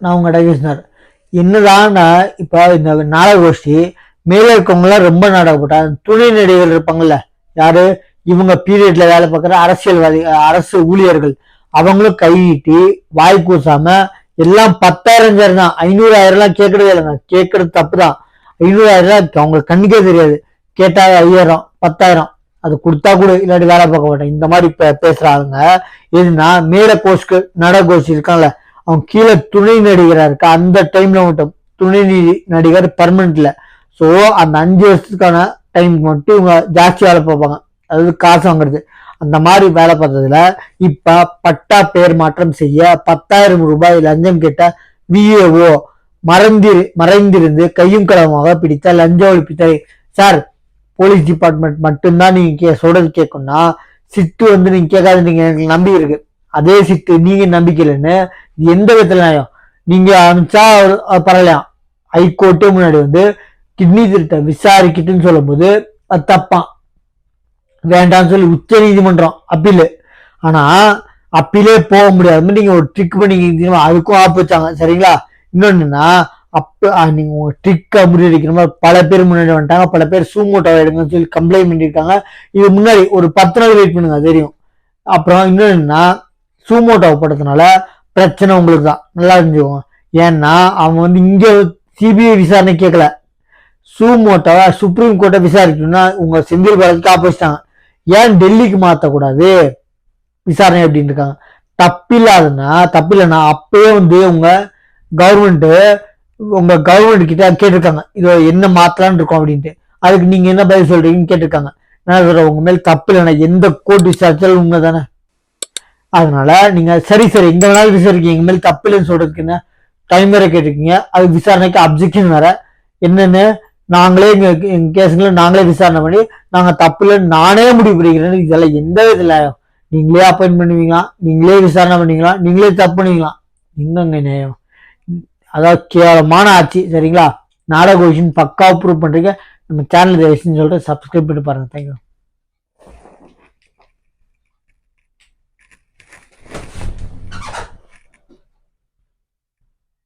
நான் உங்கள் பேசினார் என்னதான் இப்போ இந்த நாடக கோஷ்டி மேலே இருக்கவங்களாம் ரொம்ப நாடகம் போட்டாங்க துணை நடிகர்கள் இருப்பாங்கல்ல யாரு? இவங்க பீரியட்ல வேலை பார்க்குற அரசியல்வாதி அரசு ஊழியர்கள். அவங்களும் கையிட்டி வாய் கூசாம எல்லாம் பத்தாயிரம் சேர் தான். ஐநூறாயிரம்லாம் கேட்கறதே இல்லைங்க. கேட்கறது தப்பு தான் ஐநூறாயிரம் அவங்க கண்ணுக்கே தெரியாது. கேட்டா ஐயாயிரம் பத்தாயிரம். அது கொடுத்தா கூட இல்லாட்டி வேலை பார்க்க மாட்டேன் இந்த மாதிரி பே- பேசுறாங்க எதுனா மேல கோஷ்க்கு நட கோஷ்டி இருக்காங்களே அவன் கீழே துணை நடிகராக இருக்கா? அந்த டைம்ல மட்டும். துணை நடிகர் பர்மனண்ட்ல ஸோ அந்த அஞ்சு வருஷத்துக்கான டைம் மட்டும் இவங்க ஜாஸ்தி வேலை பார்ப்பாங்க. அதாவது காசு வாங்குறது. அந்த மாதிரி வேலை பார்த்ததுல இப்ப பட்டா பெயர் மாற்றம் செய்ய பத்தாயிரம் ரூபாய் லஞ்சம் கேட்ட விஏஓ மறந்தி மறைந்திருந்து கையும் களவுமாக பிடித்த லஞ்ச ஒழிப்புத்துறை சார் போலீஸ் டிபார்ட்மெண்ட் மட்டும்தான் நீங்க கே- சொல்றது கேட்கணும்னா சிட்டு வந்து நீங்க கேட்காது நீங்க எனக்கு நம்பி இருக்கு. அதே சிட்டு நீங்க நம்பிக்கையிலன்னு இது எந்த விதத்துல நியாயம்? நீங்க அனுப்பிச்சா பரவாயில்லையா ஹைகோர்ட்டு முன்னாடி வந்து கிட்னி திருட்டை விசாரிக்கிட்டுன்னு சொல்லும்போது அது தப்பான் வேண்டாம்னு சொல்லி உச்ச நீதிமன்றம் அப்பீலு. ஆனா அப்பீலே போக முடியாது. நீங்க ஒரு ட்ரிக் பண்ணிக்கிட்டீங்கன்னா அதுக்கும் ஆப்பு வச்சாங்க. சரிங்களா? இன்னொன்னுன்னா அப்ப நீங்க உங்க ட்ரிக்கை முறியடிக்கிற மாதிரி பல பேர் முன்னாடி வந்துட்டாங்க. பல பேர் சூமோட்டோ எடுங்கன்னு சொல்லி கம்ப்ளைண்ட் பண்ணியிருக்காங்க. இது முன்னாடி ஒரு பத்து நாள் வெயிட் பண்ணுங்க தெரியும். அப்புறம் இன்னொன்னுன்னா சூமோட்டோ படத்தினால பிரச்சனை உங்களுக்கு தான் நல்லா தெரிஞ்சுக்கோங்க. ஏன்னா அவன் வந்து இங்கே சிபிஐ விசாரணை கேட்கல சூமோட்டோவை சுப்ரீம் கோர்ட்டை விசாரிக்கணும்னா உங்கள் செந்தில் பாலாஜிக்கு ஆப்போசிட்டாங்க ஏன் டெல்லிக்கு மாற்றக்கூடாது விசாரணை அப்படின்னு இருக்காங்க. தப்பில்லாதுன்னா தப்பில்லைன்னா அப்பயே வந்து உங்கள் கவர்மெண்ட்டு உங்கள் கவர்மெண்ட் கிட்ட கேட்டிருக்காங்க. இதை என்ன மாற்றலான் இருக்கோம் அப்படின்ட்டு. அதுக்கு நீங்கள் என்ன பதில் சொல்கிறீங்கன்னு கேட்டிருக்காங்க. நான் சொல்கிறேன் உங்கள் மேல் தப்பு இல்லைண்ணா எந்த கோர்ட் விசாரித்தாலும் உண்மை தானே அதனால நீங்க சரி சரி இந்த வேணாலும் விசாரிக்கீங்க மேல் தப்பு இல்லைன்னு சொல்றதுக்கு டைம் வேற கேட்டிருக்கீங்க. அது விசாரணைக்கு அப்ஜெக்ஷன் வேற. என்னன்னு நாங்களே எங்க எங்க கேஸுங்களை நாங்களே விசாரணை பண்ணி நாங்க தப்பு இல்லைன்னு நானே முடிவு பண்ணிக்கிறேன்னு இதெல்லாம் எந்த விதத்துல? நீங்களே அப்பாயின் பண்ணுவீங்களா? நீங்களே விசாரணை பண்ணீங்களா? நீங்களே தப்பு பண்ணுவீங்களா எங்கங்க நியாயம்? அதாவது கேவலமான ஆட்சி சரிங்களா? நாடக விஷயம் பக்கா ப்ரூவ் பண்றீங்க. நம்ம சேனல் தயவு சொல்லிட்டு சப்ஸ்கிரைப் பண்ணி பாருங்க. தேங்க்யூ